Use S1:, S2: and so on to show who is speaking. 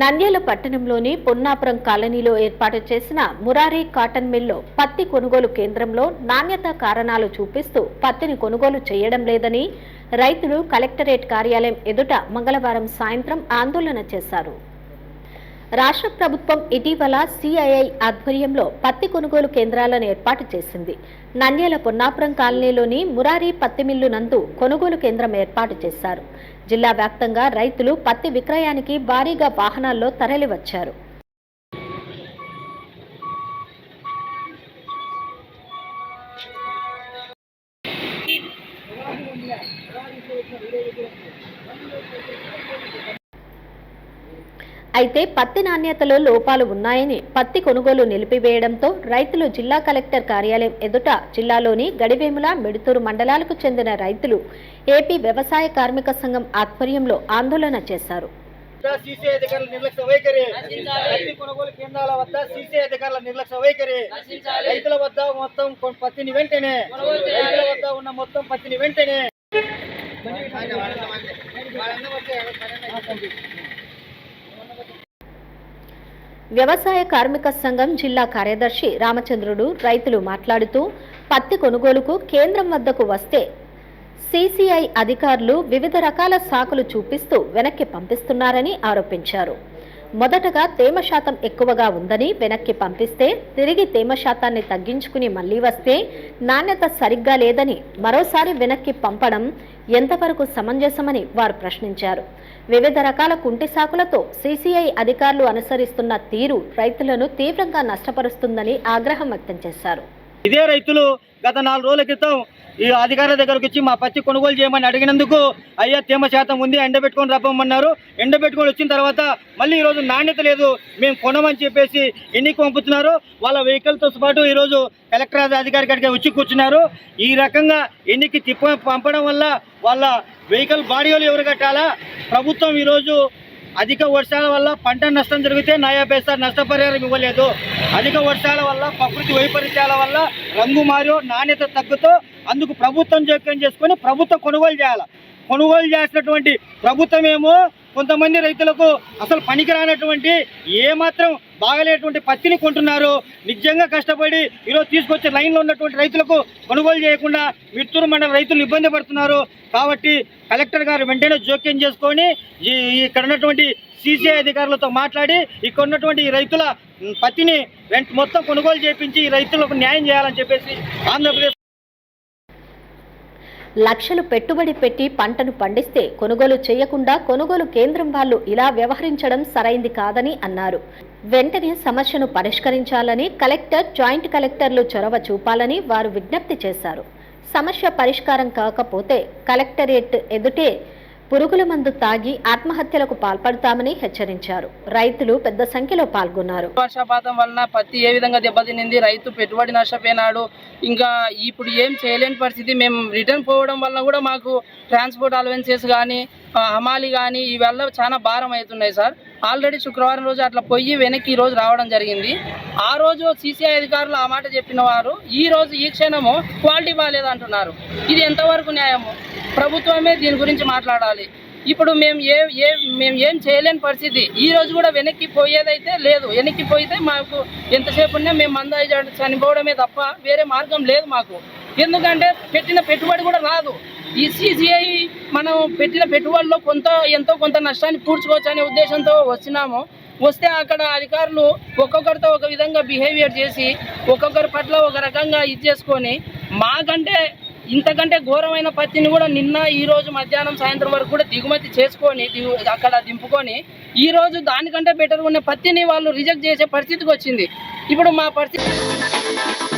S1: నంద్యాల పట్టణంలోని పొన్నాపురం కాలనీలో ఏర్పాటు చేసిన మురారి కాటన్ మిల్లో పత్తి కొనుగోలు కేంద్రంలో నాణ్యత కారణాలు చూపిస్తూ పత్తిని కొనుగోలు చేయడం లేదని రైతులు కలెక్టరేట్ కార్యాలయం ఎదుట మంగళవారం సాయంత్రం ఆందోళన చేశారు. రాష్ట్ర ప్రభుత్వం ఇటీవల సిఐఐ ఆధ్వర్యంలో పత్తి కొనుగోలు కేంద్రాలను ఏర్పాటు చేసింది. నంద్యాల పొన్నాపురం కాలనీలోని మురారి పత్తి మిల్లు నందు కొనుగోలు కేంద్రం ఏర్పాటు చేశారు. జిల్లా వ్యాప్తంగా రైతులు పత్తి విక్రయానికి భారీగా వాహనాల్లో తరలివచ్చారు. అయితే పత్తి నాణ్యతలో లోపాలు ఉన్నాయని పత్తి కొనుగోలు నిలిపివేయడంతో రైతులు జిల్లా కలెక్టర్ కార్యాలయం ఎదుట జిల్లాలోని గడివేముల మిడుతూరు మండలాలకు చెందిన రైతులు ఏపీ వ్యవసాయ కార్మిక సంఘం ఆధ్వర్యంలో ఆందోళన చేశారు.
S2: సీసీ అధికారుల నిర్లక్ష్య వైఖరి పత్తి కొనుగోలు కేంద్రాల వద్ద సీసీ అధికారుల నిర్లక్ష్య వైఖరి రైతుల వద్ద మొత్తం పత్తిని వెంటనే రైతుల వద్ద ఉన్న మొత్తం పత్తిని వెంటనే.
S1: వ్యవసాయ కార్మిక సంఘం జిల్లా కార్యదర్శి రామచంద్రుడు రైతులు మాట్లాడుతూ పత్తి కొనుగోలుకు కేంద్రం వద్దకు వస్తే సిసిఐ అధికారులు వివిధ రకాల సాకులు చూపిస్తూ వెనక్కి పంపిస్తున్నారని ఆరోపించారు. మొదటగా తేమ శాతం ఎక్కువగా ఉందని వెనక్కి పంపిస్తే తిరిగి తేమ శాతాన్ని తగ్గించుకుని మళ్ళీ వస్తే నాణ్యత సరిగ్గా లేదని మరోసారి వెనక్కి పంపడం ఎంతవరకు సమంజసమని వారు ప్రశ్నించారు. వివిధ రకాల కుంటి సాకులతో సీసీఐ అధికారులు అనుసరిస్తున్న తీరు రైతులను తీవ్రంగా నష్టపరుస్తుందని ఆగ్రహం వ్యక్తం చేశారు.
S2: ఇదే రైతులు గత నాలుగు రోజుల క్రితం ఈ అధికారుల దగ్గరకు వచ్చి మా పత్తి కొనుగోలు చేయమని అడిగినందుకు అయ్యా తేమ శాతం ఉంది ఎండబెట్టుకొని రప్పమన్నారు ఎండబెట్టుకొని వచ్చిన తర్వాత మళ్ళీ ఈరోజు నాణ్యత లేదు మేము కొనమని చెప్పేసి ఎన్నికి పంపుతున్నారు. వాళ్ళ వెహికల్తో పాటు ఈరోజు కలెక్టర్ అధికారి కాడికి వచ్చి కూర్చున్నారు. ఈ రకంగా ఎన్నికి తిప్ప పంపడం వల్ల వాళ్ళ వెహికల్ బాడీలు ఎవరు కట్టాలా? ప్రభుత్వం ఈరోజు అధిక వర్షాల వల్ల పంట నష్టం జరిగితే నయా పైసా నష్టపరిహారం ఇవ్వలేదు. అధిక వర్షాల వల్ల ప్రకృతి వైపరీత్యాల వల్ల రంగు మారి నాణ్యత తగ్గుతూ అందుకు ప్రభుత్వం జోక్యం చేసుకొని ప్రభుత్వం కొనుగోలు చేయాలి. కొనుగోలు చేసినటువంటి ప్రభుత్వం ఏమో కొంతమంది రైతులకు అసలు పనికిరానటువంటి ఏమాత్రం బాగలేటువంటి పత్తిని కొంటున్నారు. నిజంగా కష్టపడి ఈరోజు తీసుకొచ్చే లైన్లో ఉన్నటువంటి రైతులకు కొనుగోలు చేయకుండా మిత్తూరు మండల రైతులు ఇబ్బంది పడుతున్నారు. కాబట్టి కలెక్టర్ గారు వెంటనే జోక్యం చేసుకొని ఈ ఇక్కడ ఉన్నటువంటి సీసీఐ అధికారులతో మాట్లాడి ఇక్కడ ఉన్నటువంటి రైతుల పత్తిని వెంట మొత్తం కొనుగోలు చేపించి ఈ రైతులకు న్యాయం చేయాలని చెప్పేసి ఆంధ్రప్రదేశ్
S1: లక్షలు పెట్టుబడి పెట్టి పంటను పండిస్తే కొనుగోలు చేయకుండా కొనుగోలు కేంద్రం వాళ్ళు ఇలా వ్యవహరించడం సరైంది కాదని అన్నారు. వెంటనే సమస్యను పరిష్కరించాలని కలెక్టర్ జాయింట్ కలెక్టర్లు చొరవ చూపాలని వారు విజ్ఞప్తి చేశారు. సమస్య పరిష్కారం కాకపోతే కలెక్టరేట్ ఎదుటే పురుగుల మందు తాగి ఆత్మహత్యలకు పాల్పడతామని హెచ్చరించారు. రైతులు పెద్ద సంఖ్యలో పాల్గొన్నారు.
S3: వర్షపాతం వలన పత్తి ఏ విధంగా దెబ్బతినింది రైతు పెట్టుబడి నష్టపోయినాడు ఇంకా ఇప్పుడు ఏం చేయలేని పరిస్థితి. మేము రిటర్న్ పోవడం వల్ల కూడా మాకు ట్రాన్స్పోర్ట్ అలవెన్సెస్ కానీ హమాలి కానీ ఇవల్ల చాలా భారం అవుతున్నాయి సార్. ఆల్రెడీ శుక్రవారం రోజు అట్లా పోయి వెనక్కి ఈ రోజు రావడం జరిగింది. ఆ రోజు సీసీఐ అధికారులు ఆ మాట చెప్పిన వారు ఈ రోజు ఈ క్షణము క్వాలిటీ బాగాలేదంటున్నారు ఇది ఎంతవరకు న్యాయము? ప్రభుత్వమే దీని గురించి మాట్లాడాలి. ఇప్పుడు మేము ఏ ఏ మేము ఏం చేయలేని పరిస్థితి. ఈ రోజు కూడా వెనక్కి పోయేదైతే లేదు. వెనక్కి పోయితే మాకు ఎంతసేపు ఉన్నా మేము మంద చనిపోవడమే తప్ప వేరే మార్గం లేదు మాకు. ఎందుకంటే పెట్టిన పెట్టుబడి కూడా రాదు. ఈసీజీఐ మనం పెట్టిన పెట్టుబడిలో కొంత ఎంతో కొంత నష్టాన్ని పూడ్చుకోవచ్చు అనే ఉద్దేశంతో వచ్చినాము వస్తే అక్కడ అధికారులు ఒక్కొక్కరితో ఒక విధంగా బిహేవియర్ చేసి ఒక్కొక్కరి పట్ల ఒక రకంగా ఇది చేసుకొని మాకంటే ఇంతకంటే ఘోరమైన పత్తిని కూడా నిన్న ఈ రోజు మధ్యాహ్నం సాయంత్రం వరకు కూడా దిగుమతి చేసుకొని అక్కడ దింపుకొని ఈ రోజు దానికంటే బెటర్ ఉన్న పత్తిని వాళ్ళు రిజెక్ట్ చేసే పరిస్థితికి వచ్చింది. ఇప్పుడు మా పరిస్థితి